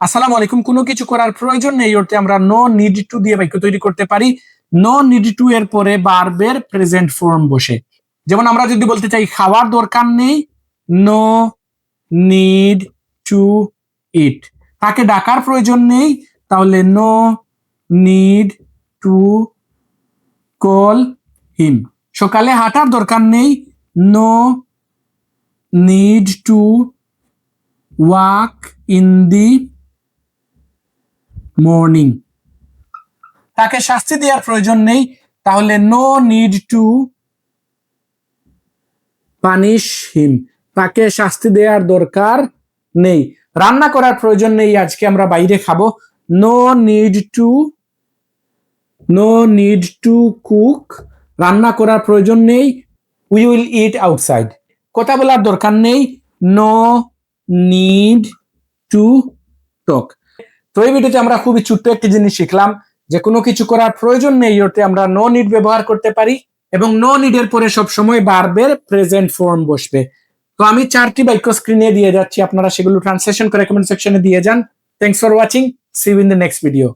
আসসালামু আলাইকুম। কোনো কিছু করার প্রয়োজন নেই অর্থে আমরা নো নিড টু দিয়ে বাক্য তৈরি করতে পারি। নো নিড টু এর পরে বার্বের প্রেজেন্ট ফর্ম বসে। যেমন আমরা যদি বলতে চাই, খাওয়ার দরকার নেই। নো নিড টু ইট তাকে ডাকার প্রয়োজন নেই। তাহলে no need to call him সকালে হাঁটার দরকার নেই। No need to walk in the morning তাকে শাস্তি দেওয়ার প্রয়োজন নেই, তাহলে no need to punish him তাকে শাস্তি দেওয়ার দরকার নেই। রান্না করার প্রয়োজন নেই, আজকে আমরা বাইরে খাব। No need to no need to cook রান্না করার প্রয়োজন নেই উই উইল ইট আউটসাইড কথা বলার দরকার নেই নো নিড টু টক তো এই ভিডিওতে আমরা খুবই ছোট্ট একটি জিনিস শিখলাম যে কোনো কিছু করার প্রয়োজন নেই ওতে আমরা নো নিড ব্যবহার করতে পারি এবং নো নিডের পরে সব সময় বারবের প্রেজেন্ট ফর্ম বসবে। তো আমি চারটি বাক্য স্ক্রিনে দিয়ে যাচ্ছি, আপনারা সেগুলো ট্রান্সলেশন করে কমেন্ট সেকশনে দিয়ে যান। Thanks for watching see in the next video